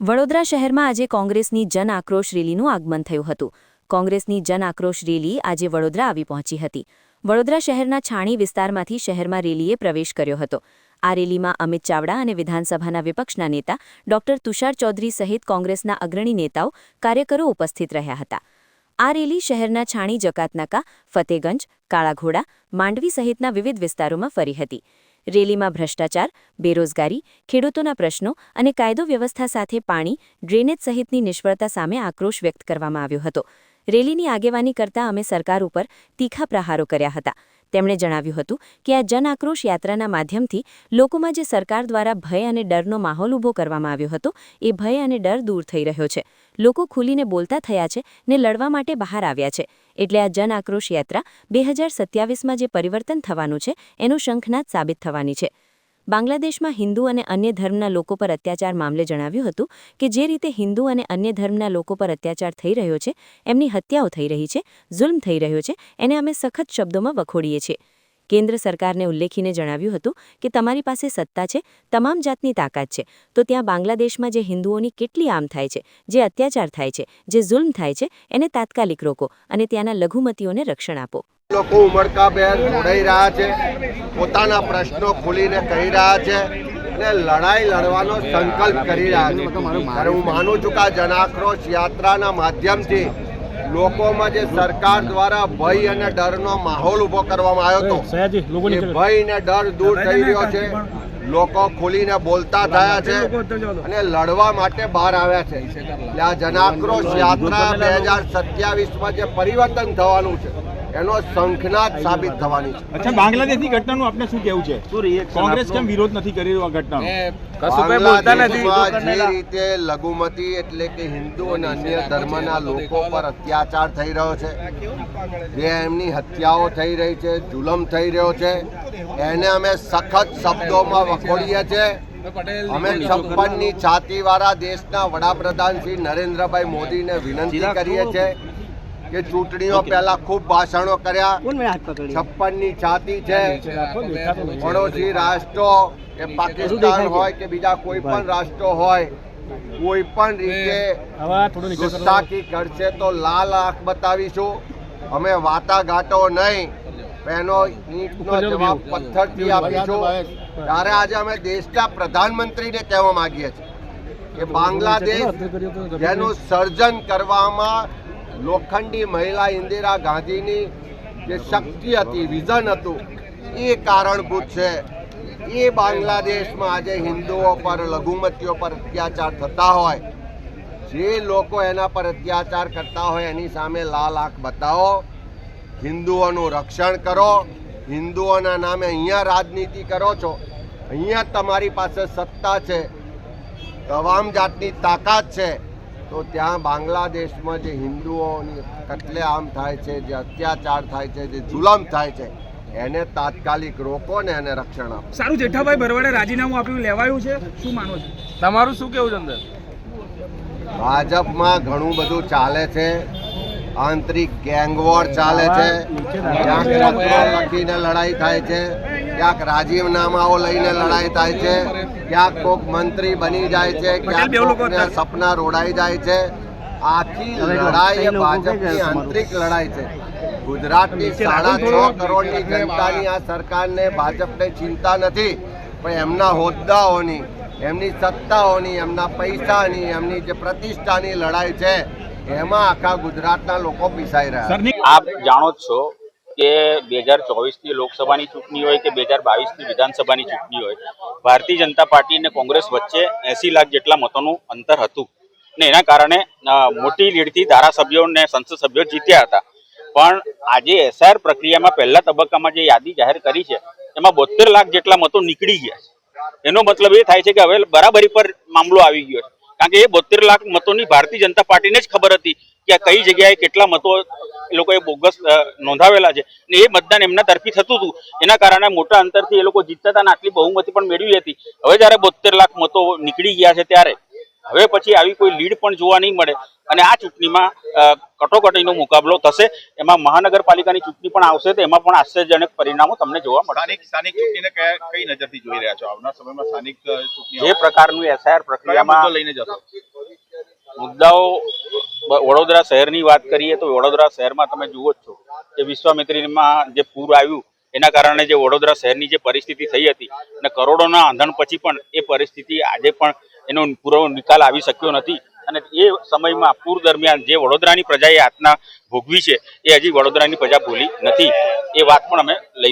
વડોદરા શહેરમાં આજે કોંગ્રેસની જન આક્રોશ રેલીનું આગમન થયું હતું. કોંગ્રેસની જન આક્રોશ રેલી આજે વડોદરા આવી પહોંચી હતી. વડોદરા શહેરના છાણી વિસ્તારમાંથી શહેરમાં રેલીએ પ્રવેશ કર્યો હતો. આ રેલીમાં અમિત ચાવડા અને વિધાનસભાના વિપક્ષના નેતા ડોક્ટર તુષાર ચૌધરી સહિત કોંગ્રેસના અગ્રણી નેતાઓ કાર્યકરો ઉપસ્થિત રહ્યા હતા. આ રેલી શહેરના છાણી જકાતનાકા, ફતેગંજ, કાળાઘોડા, માંડવી સહિતના વિવિધ વિસ્તારોમાં ફરી હતી. રેલીમાં ભ્રષ્ટાચાર, બેરોજગારી, ખેડૂતોના પ્રશ્નો અને કાયદો વ્યવસ્થા સાથે પાણી, ડ્રેનેજ સહિતની નિષ્ફળતા સામે આક્રોશ વ્યક્ત કરવામાં આવ્યો હતો. રેલીની આગેવાની કરતા અમે સરકાર ઉપર તીખા પ્રહારો કર્યા હતા. તેમણે જણાવ્યું હતું કે આ જન આક્રોશ યાત્રાના માધ્યમથી લોકોમાં જે સરકાર દ્વારા ભય અને ડરનો માહોલ ઊભો કરવામાં આવ્યો હતો, એ ભય અને ડર દૂર થઈ રહ્યો છે. લોકો ખુલીને બોલતા થયા છે ને લડવા માટે બહાર આવ્યા છે. એટલે આ જન આક્રોશ યાત્રા બે હજાર સત્યાવીસમાં જે પરિવર્તન થવાનું છે, એનું શંખનાદ સાબિત થવાની છે. બાંગ્લાદેશમાં હિન્દુ અને અન્ય ધર્મના લોકો પર અત્યાચાર મામલે જણાવ્યું હતું કે જે રીતે હિન્દુ અને અન્ય ધર્મના લોકો પર અત્યાચાર થઈ રહ્યો છે, એમની હત્યાઓ થઈ રહી છે જુલ્મ થઈ રહ્યો છે, એને અમે સખત શબ્દોમાં વખોડીએ છીએ. કેન્દ્ર સરકારને ઉલ્લેખીને જણાવ્યું હતું કે તમારી પાસે સત્તા છે, તમામ જાતની તાકાત છે, તો ત્યાં બાંગ્લાદેશમાં જે હિન્દુઓની કેટલી આમ થાય છે, જે અત્યાચાર થાય છે, જે જુલ્મ થાય છે, એને તાત્કાલિક રોકો અને ત્યાંના લઘુમતીઓને રક્ષણ આપો. લોકો ઉમળકાભેર જોડાઈ રહ્યા છે પોતાના પ્રશ્નો ખોલીને કહી રહ્યા છે અને લડાઈ લડવાનો સંકલ્પ કરી રહ્યા છે. ત્યારે હું માનું છું કે આ જનાક્રોશ યાત્રાના માધ્યમથી લોકોમાં જે સરકાર દ્વારા ભય અને ડરનો માહોલ ઊભો કરવામાં આવ્યો હતો એ ભય અને ડર દૂર થઈ રહ્યો છે. લોકો ખુલીને બોલતા થયા છે અને લડવા માટે બહાર આવ્યા છે. એટલે આ જનાક્રોશ યાત્રા બે હજાર સત્યાવીસમાં જે પરિવર્તન થવાનું છે એનો શંખનાદ સાબિત થવાની છે. અચ્છા બાંગ્લાદેશની ઘટનાનું આપને શું કેવું છે? કોંગ્રેસ કેમ વિરોધ નથી કરી રહ્યું આ ઘટનાનો? જે રીતે લઘુમતી એટલે કે હિન્દુ અને અન્ય ધર્મના લોકો પર અત્યાચાર થઈ રહ્યો છે જે એમની હત્યાઓ થઈ રહી છે જુલમ થઈ રહ્યો છે એને અમે સખત શબ્દોમાં વખોડીએ છીએ. અમે છપ્પનની છાતીવાળા દેશના વડાપ્રધાન શ્રી નરેન્દ્રભાઈ મોદીને વિનંતી કરીએ છીએ કે ચૂંટણીઓ પહેલા ખૂબ ભાષણો કર્યા. છપ્પનની છાતી છે. પડોશી રાષ્ટ્રો કે પાકિસ્તાન હોય કે બીજા કોઈ પણ રાષ્ટ્રો હોય કોઈ પણ રીતે. ગુસ્તાખી કરશે તો. લાલ આંખ બતાવીશું. અમે વાટાઘાટો નહીં. એનો ઈંટનો જવાબ પથ્થરથી આપીશું. ત્યારે આજે અમે દેશના પ્રધાનમંત્રીને કહેવા માંગીએ છીએ કે બાંગ્લાદેશ જેનું સર્જન કરવામાં લોખંડી મહિલા ઇન્દિરા ગાંધીની જે શક્તિ હતી, વિઝન હતું, એ કારણભૂત છે. એ બાંગ્લાદેશમાં આજે હિન્દુઓ પર, લઘુમતીઓ પર અત્યાચાર થતા હોય, જે લોકો એના પર અત્યાચાર કરતા હોય, એની સામે લાલ આંખ બતાવો, હિન્દુઓનું રક્ષણ કરો, હિન્દુઓના નામે અહીંયા રાજનીતિ કરો છો, અહીંયા તમારી પાસે સત્તા છે તમામ જાતની તાકાત છે તો ત્યાં બાંગ્લાદેશમાં જે હિન્દુઓની કતલેઆમ થાય છે જે અત્યાચાર થાય છે જે જુલમ થાય છે એને તાત્કાલિક રોકો ને એને રક્ષણ આપો. સારું જેઠાભાઈ ભરવાડે રાજીનામું આપ્યું લેવાયું છે. શું માનો છો? તમારું શું કેવું છે અંદર? ભાજપમાં ઘણું બધું ચાલે છે આંતરિક ગેંગવોર ચાલે છે ક્યાંક લખીને લડાઈ થાય છે ક્યાંક રાજીનામાઓ લઈને લડાઈ થાય છે ક્યાંક કોક મંત્રી બની જાય છે ક્યાંક સપના રોડાઈ જાય છે. આખી લડાઈ એ ભાજપની આંતરિક લડાઈ છે. ગુજરાતની સાડા છ કરોડની જનતાની આ સરકારને ભાજપને ચિંતા નથી પણ એમના હોદ્દાઓની એમની સત્તાઓની એમના પૈસાની એમની જે પ્રતિષ્ઠાની લડાઈ છે એમાં આખા ગુજરાતના લોકો પીસાઈ રહ્યા આપ જાણો છો કે બે હજાર ચોવીસની લોકસભાની ચૂંટણી હોય કે બે હજાર બાવીસની વિધાનસભાની ચૂંટણી હોય, ભારતીય જનતા પાર્ટી અને કોંગ્રેસ વચ્ચે એસી લાખ જેટલા મતોનું અંતર હતું. ને એના કારણે મોટી લીડથી ધારાસભ્યો અને સંસદ સભ્યો જીત્યા હતા. પણ આજે એસઆર પ્રક્રિયામાં પહેલા તબક્કામાં જે યાદી જાહેર કરી છે, એમાં બોતેર લાખ જેટલા મતો નીકળી ગયા છે. એનો મતલબ એ થાય છે કે હવે બરાબરી પર મામલો આવી ગયો છે. કારણ કે એ બોતેર લાખ મતોની ભારતીય જનતા પાર્ટીને જ ખબર હતી કે કઈ જગ્યાએ કેટલા મતો એ લોકોએ બોગસ નોંધાવેલા છે. ને એ મતદાન એમના તરફી થતું હતું. એના કારણે મોટા અંતરથી એ લોકો જીતતા હતા અને આટલી બહુમતી પણ મેળવી હતી. હવે જ્યારે બોતેર લાખ મતો નીકળી ગયા છે ત્યારે હવે પછી આવી કોઈ લીડ પણ જોવા નહીં મળે. અને આ ચૂંટણીમાં કટોકટીનો મુકાબલો થશે. એમાં મહાનગરપાલિકાની ચૂંટણી પણ આવશે તો એમાં પણ આશ્ચર્યજનક પરિણામો તમને જોવા મળશે. સ્થાનિક ચૂંટણીને કઈ નજરથી જોઈ રહ્યા છો? આવનાર સમયમાં સ્થાનિક જે પ્રકારનું એસઆઈઆર પ્રક્રિયામાં લઈને જશો? મુદ્દાઓ વડોદરા શહેરની વાત કરીએ તો વડોદરા શહેરમાં તમે જુઓ છો કે વિશ્વામિત્રીમાં જે પૂર આવ્યું, એના કારણે જે વડોદરા શહેરની જે પરિસ્થિતિ થઈ હતી અને કરોડોના આંધણ પછી પણ એ પરિસ્થિતિ આજે પણ એનો પૂરો નિકાલ આવી શક્યો નથી. અને એ સમયમાં પૂર દરમિયાન જે વડોદરાની પ્રજાએ આત્મા ભોગવી છે, એ હજી વડોદરાની પ્રજા ભૂલી નથી. એ વાત પણ અમે લઈ